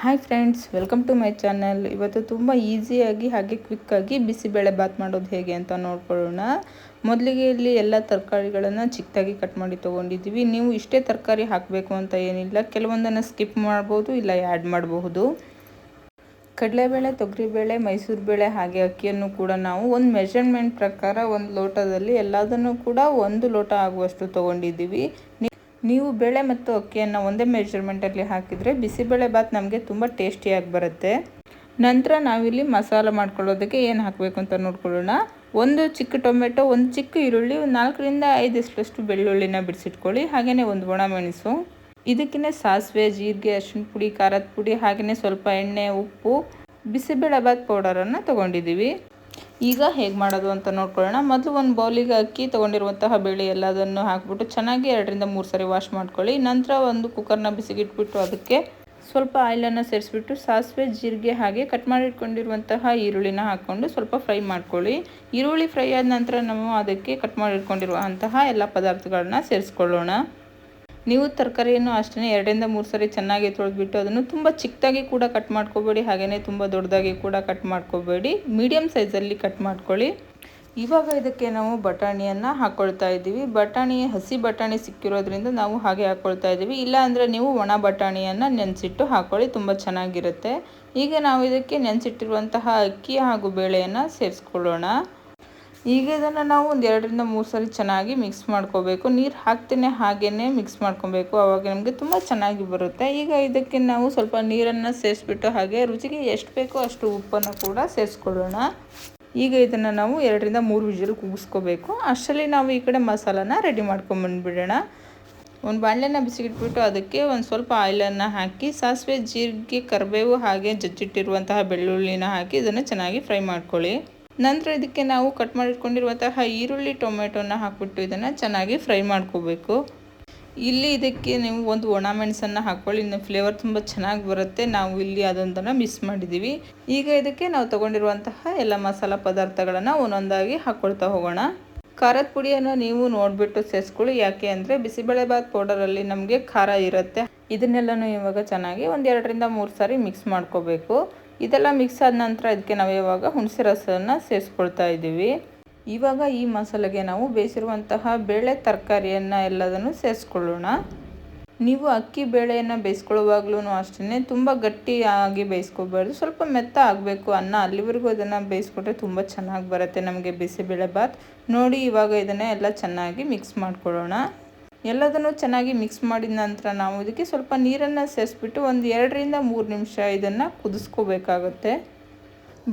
Hi friends welcome to my channel ಇವತ್ತು ತುಂಬ ಈಸಿಯಾಗಿ ಹಾಗೆ ಕ್ವಿಕ್ಕಾಗಿ ಬಿಸಿಬೇಳೆ ಬಾತ್ ಮಾಡೋದು ಹೇಗೆ ಅಂತ ನೋಡ್ಕೊಳ್ಳೋಣ. ಮೊದಲಿಗೆ ಇಲ್ಲಿ ಎಲ್ಲ ತರಕಾರಿಗಳನ್ನು ಚಿಕ್ಕದಾಗಿ ಕಟ್ ಮಾಡಿ ತೊಗೊಂಡಿದ್ದೀವಿ. ನೀವು ಇಷ್ಟೇ ತರಕಾರಿ ಹಾಕಬೇಕು ಅಂತ ಏನಿಲ್ಲ. ಕೆಲವೊಂದನ್ನು ಸ್ಕಿಪ್ ಮಾಡ್ಬೋದು, ಇಲ್ಲ ಆ್ಯಡ್ ಮಾಡಬಹುದು. ಕಡಲೆಬೇಳೆ, ತೊಗರಿಬೇಳೆ, ಮೈಸೂರು ಬೇಳೆ ಹಾಗೆ ಅಕ್ಕಿಯನ್ನು ಕೂಡ ನಾವು ಒಂದು ಮೆಷರ್ಮೆಂಟ್ ಪ್ರಕಾರ ಒಂದು ಲೋಟದಲ್ಲಿ ಎಲ್ಲದನ್ನು ಕೂಡ ಒಂದು ಲೋಟ ಆಗುವಷ್ಟು ತೊಗೊಂಡಿದ್ದೀವಿ. ನೀವು ಬೇಳೆ ಮತ್ತು ಅಕ್ಕಿಯನ್ನು ಒಂದೇ ಮೆಜರ್ಮೆಂಟಲ್ಲಿ ಹಾಕಿದರೆ ಬಿಸಿಬೇಳೆ ಬಾತ್ ನಮಗೆ ತುಂಬ ಟೇಸ್ಟಿಯಾಗಿ ಬರುತ್ತೆ. ನಂತರ ನಾವಿಲ್ಲಿ ಮಸಾಲ ಮಾಡ್ಕೊಳ್ಳೋದಕ್ಕೆ ಏನು ಹಾಕಬೇಕು ಅಂತ ನೋಡ್ಕೊಳ್ಳೋಣ. ಒಂದು ಚಿಕ್ಕ ಟೊಮೆಟೊ, ಒಂದು ಚಿಕ್ಕ ಈರುಳ್ಳಿ, ಒಂದು ನಾಲ್ಕರಿಂದ ಐದು ಬೆಳ್ಳುಳ್ಳಿನ ಬಿಡಿಸಿಟ್ಕೊಳ್ಳಿ. ಹಾಗೆಯೇ ಒಂದು ಒಣ ಮೆಣಸು. ಸಾಸಿವೆ, ಜೀರಿಗೆ ಅರಿಶಿನ ಪುಡಿ, ಖಾರದ ಪುಡಿ ಹಾಗೆಯೇ ಸ್ವಲ್ಪ ಎಣ್ಣೆ, ಉಪ್ಪು ಬಿಸಿಬೇಳೆಬಾತ್ ಪೌಡರನ್ನು ತೊಗೊಂಡಿದ್ದೀವಿ. ಈಗ ಹೇಗೆ ಮಾಡೋದು ಅಂತ ನೋಡ್ಕೊಳ್ಳೋಣ. ಮೊದಲು ಒಂದು ಬೌಲಿಗೆ ಅಕ್ಕಿ ತೊಗೊಂಡಿರುವಂತಹ ಬೇಳೆ ಎಲ್ಲದನ್ನು ಹಾಕ್ಬಿಟ್ಟು ಚೆನ್ನಾಗಿ ಎರಡರಿಂದ ಮೂರು ಸರಿ ವಾಶ್ ಮಾಡ್ಕೊಳ್ಳಿ. ನಂತರ ಒಂದು ಕುಕ್ಕರ್ನ ಬಿಸಿಗಿಟ್ಬಿಟ್ಟು ಅದಕ್ಕೆ ಸ್ವಲ್ಪ ಆಯಿಲನ್ನು ಸೇರಿಸ್ಬಿಟ್ಟು ಸಾಸಿವೆ, ಜೀರಿಗೆ ಹಾಗೆ ಕಟ್ ಮಾಡಿಟ್ಕೊಂಡಿರುವಂತಹ ಈರುಳ್ಳಿನ ಹಾಕ್ಕೊಂಡು ಸ್ವಲ್ಪ ಫ್ರೈ ಮಾಡ್ಕೊಳ್ಳಿ. ಈರುಳ್ಳಿ ಫ್ರೈ ಆದ ನಂತರ ನಾವು ಅದಕ್ಕೆ ಕಟ್ ಮಾಡಿಟ್ಕೊಂಡಿರುವಂತಹ ಎಲ್ಲ ಪದಾರ್ಥಗಳನ್ನ ಸೇರಿಸ್ಕೊಳ್ಳೋಣ. ನೀವು ತರಕಾರಿಯನ್ನು ಅಷ್ಟೇ ಎರಡರಿಂದ ಮೂರು ಸರಿ ಚೆನ್ನಾಗಿ ತೊಳೆದ್ಬಿಟ್ಟು ಅದನ್ನು ತುಂಬ ಚಿಕ್ಕದಾಗಿ ಕೂಡ ಕಟ್ ಮಾಡ್ಕೋಬೇಡಿ ಹಾಗೆಯೇ ತುಂಬ ದೊಡ್ಡದಾಗಿ ಕೂಡ ಕಟ್ ಮಾಡ್ಕೋಬೇಡಿ. ಮೀಡಿಯಮ್ ಸೈಜಲ್ಲಿ ಕಟ್ ಮಾಡ್ಕೊಳ್ಳಿ. ಇವಾಗ ಇದಕ್ಕೆ ನಾವು ಬಟಾಣಿಯನ್ನು ಹಾಕ್ಕೊಳ್ತಾ ಇದ್ದೀವಿ. ಬಟಾಣಿ, ಹಸಿ ಬಟಾಣಿ ಸಿಕ್ಕಿರೋದ್ರಿಂದ ನಾವು ಹಾಗೆ ಹಾಕ್ಕೊಳ್ತಾ ಇದ್ದೀವಿ. ಇಲ್ಲ ಅಂದರೆ ನೀವು ಒಣ ಬಟಾಣಿಯನ್ನು ನೆನೆಸಿಟ್ಟು ಹಾಕ್ಕೊಳ್ಳಿ ತುಂಬ ಚೆನ್ನಾಗಿರುತ್ತೆ. ಈಗ ನಾವು ಇದಕ್ಕೆ ನೆನೆಸಿಟ್ಟಿರುವಂತಹ ಅಕ್ಕಿ ಹಾಗೂ ಬೇಳೆಯನ್ನು ಸೇರಿಸ್ಕೊಳ್ಳೋಣ. ಈಗ ಇದನ್ನು ನಾವು ಒಂದು ಎರಡರಿಂದ ಮೂರು ಸರಿ ಚೆನ್ನಾಗಿ ಮಿಕ್ಸ್ ಮಾಡ್ಕೋಬೇಕು. ನೀರು ಹಾಕ್ತೇನೆ ಹಾಗೇ ಮಿಕ್ಸ್ ಮಾಡ್ಕೊಬೇಕು. ಆವಾಗ ನಮಗೆ ತುಂಬ ಚೆನ್ನಾಗಿ ಬರುತ್ತೆ. ಈಗ ಇದಕ್ಕೆ ನಾವು ಸ್ವಲ್ಪ ನೀರನ್ನು ಸೇರಿಸ್ಬಿಟ್ಟು ಹಾಗೆ ರುಚಿಗೆ ಎಷ್ಟು ಬೇಕೋ ಅಷ್ಟು ಉಪ್ಪನ್ನು ಕೂಡ ಸೇರಿಸ್ಕೊಳ್ಳೋಣ. ಈಗ ಇದನ್ನು ನಾವು ಎರಡರಿಂದ ಮೂರು ವಿಜಲ್ ಕೂಗಿಸ್ಕೋಬೇಕು ಅಷ್ಟರಲ್ಲಿ ನಾವು ಈ ಕಡೆ ಮಸಾಲಾನ ರೆಡಿ ಮಾಡ್ಕೊಂಬಂದ್ಬಿಡೋಣ ಒಂದು ಬಾಣಲೆನ ಬಿಸಿಗಿಟ್ಬಿಟ್ಟು ಅದಕ್ಕೆ ಒಂದು ಸ್ವಲ್ಪ ಆಯಿಲನ್ನು ಹಾಕಿ, ಸಾಸಿವೆ, ಜೀರಿಗೆ, ಕರಿಬೇವು ಹಾಗೆ ಜಜ್ಜಿಟ್ಟಿರುವಂತಹ ಬೆಳ್ಳುಳ್ಳಿನ ಹಾಕಿ ಇದನ್ನು ಚೆನ್ನಾಗಿ ಫ್ರೈ ಮಾಡ್ಕೊಳ್ಳಿ. ನಂತರ ಇದಕ್ಕೆ ನಾವು ಕಟ್ ಮಾಡಿಟ್ಕೊಂಡಿರುವಂತಹ ಈರುಳ್ಳಿ ಟೊಮೆಟೊನ ಹಾಕ್ಬಿಟ್ಟು ಇದನ್ನು ಚೆನ್ನಾಗಿ ಫ್ರೈ ಮಾಡ್ಕೋಬೇಕು. ಇಲ್ಲಿ ಇದಕ್ಕೆ ನೀವು ಒಂದು ಒಣ ಮೆಣಸನ್ನು ಹಾಕ್ಕೊಳ್ಳಿ. ಇನ್ನು ಫ್ಲೇವರ್ ತುಂಬ ಚೆನ್ನಾಗಿ ಬರುತ್ತೆ. ನಾವು ಇಲ್ಲಿ ಅದೊಂದನ್ನು ಮಿಸ್ ಮಾಡಿದ್ದೀವಿ ಈಗ ಇದಕ್ಕೆ ನಾವು ತೊಗೊಂಡಿರುವಂತಹ ಎಲ್ಲ ಮಸಾಲ ಪದಾರ್ಥಗಳನ್ನು ಒಂದೊಂದಾಗಿ ಹಾಕ್ಕೊಳ್ತಾ ಹೋಗೋಣ. ಖಾರದ ಪುಡಿಯನ್ನು ನೀವು ನೋಡಿಬಿಟ್ಟು ಸೇರಿಸ್ಕೊಳ್ಳಿ. ಯಾಕೆ ಅಂದರೆ ಬಿಸಿಬೇಳೆಬಾತ್ ಪೌಡರಲ್ಲಿ ನಮಗೆ ಖಾರ ಇರುತ್ತೆ. ಇದನ್ನೆಲ್ಲನೂ ಇವಾಗ ಚೆನ್ನಾಗಿ ಒಂದು ಎರಡರಿಂದ ಮೂರು ಸಾರಿ ಮಿಕ್ಸ್ ಮಾಡ್ಕೋಬೇಕು. ಇದೆಲ್ಲ ಮಿಕ್ಸ್ ಆದ ನಂತರ ಇದಕ್ಕೆ ನಾವು ಇವಾಗ ಹುಣಸೆ ರಸವನ್ನು ಸೇರಿಸ್ಕೊಳ್ತಾ ಇದ್ದೀವಿ. ಇವಾಗ ಈ ಮಸಾಲೆಗೆ ನಾವು ಬೇಯಿಸಿರುವಂತಹ ಬೇಳೆ ತರಕಾರಿಯನ್ನು ಎಲ್ಲದನ್ನು ಸೇರಿಸ್ಕೊಳ್ಳೋಣ. ನೀವು ಅಕ್ಕಿ ಬೇಳೆಯನ್ನು ಬೇಯಿಸ್ಕೊಳ್ಳುವಾಗ್ಲೂ ಅಷ್ಟೇ ತುಂಬ ಗಟ್ಟಿಯಾಗಿ ಬೇಯಿಸ್ಕೋಬಾರ್ದು ಸ್ವಲ್ಪ ಮೆತ್ತ ಆಗಬೇಕು ಅನ್ನ ಅಲ್ಲಿವರೆಗೂ ಇದನ್ನು ಬೇಯಿಸ್ಕೊಟ್ರೆ ತುಂಬ ಚೆನ್ನಾಗಿ ಬರುತ್ತೆ ನಮಗೆ ಬಿಸಿಬೇಳೆ ಬಾತ್ ನೋಡಿ ಇವಾಗ ಇದನ್ನು ಎಲ್ಲ ಚೆನ್ನಾಗಿ ಮಿಕ್ಸ್ ಮಾಡ್ಕೊಳ್ಳೋಣ. ಎಲ್ಲದನ್ನು ಚೆನ್ನಾಗಿ ಮಿಕ್ಸ್ ಮಾಡಿದ ನಂತರ ನಾವು ಇದಕ್ಕೆ ಸ್ವಲ್ಪ ನೀರನ್ನು ಸೇರಿಸ್ಬಿಟ್ಟು ಒಂದು ಎರಡರಿಂದ ಮೂರು ನಿಮಿಷ ಇದನ್ನು ಕುದಿಸ್ಕೋಬೇಕಾಗುತ್ತೆ.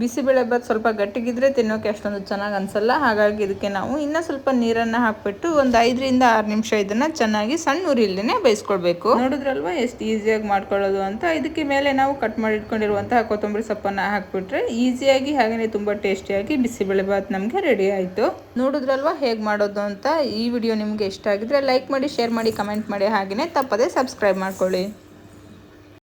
ಬಿಸಿಬೇಳೆಬಾತ್ ಸ್ವಲ್ಪ ಗಟ್ಟಿಗಿದ್ರೆ ತಿನ್ನೋಕ್ಕೆ ಅಷ್ಟೊಂದು ಚೆನ್ನಾಗಿ ಅನಿಸಲ್ಲ. ಹಾಗಾಗಿ ಇದಕ್ಕೆ ನಾವು ಇನ್ನೂ ಸ್ವಲ್ಪ ನೀರನ್ನು ಹಾಕ್ಬಿಟ್ಟು ಒಂದು ಐದರಿಂದ ಆರು ನಿಮಿಷ ಇದನ್ನು ಚೆನ್ನಾಗಿ ಸಣ್ಣ ಉರಿಯಲ್ಲೇ ಬೇಯಿಸ್ಕೊಳ್ಬೇಕು. ನೋಡಿದ್ರಲ್ವ ಎಷ್ಟು ಈಸಿಯಾಗಿ ಮಾಡ್ಕೊಳ್ಳೋದು ಅಂತ? ಇದಕ್ಕೆ ಮೇಲೆ ನಾವು ಕಟ್ ಮಾಡಿ ಇಟ್ಕೊಂಡಿರುವಂತಹ ಕೊತ್ತಂಬರಿ ಸೊಪ್ಪನ್ನು ಹಾಕ್ಬಿಟ್ರೆ ಈಸಿಯಾಗಿ ಹಾಗೆಯೇ ತುಂಬ ಟೇಸ್ಟಿಯಾಗಿ ಬಿಸಿಬೇಳೆಬಾತ್ ನಮಗೆ ರೆಡಿ ಆಯಿತು. ನೋಡಿದ್ರಲ್ವ ಹೇಗೆ ಮಾಡೋದು ಅಂತ? ಈ ವಿಡಿಯೋ ನಿಮಗೆ ಇಷ್ಟ ಆಗಿದ್ರೆ ಲೈಕ್ ಮಾಡಿ ಶೇರ್ ಮಾಡಿ ಕಮೆಂಟ್ ಮಾಡಿ ಹಾಗೆಯೇ ತಪ್ಪದೇ ಸಬ್ಸ್ಕ್ರೈಬ್ ಮಾಡ್ಕೊಳ್ಳಿ.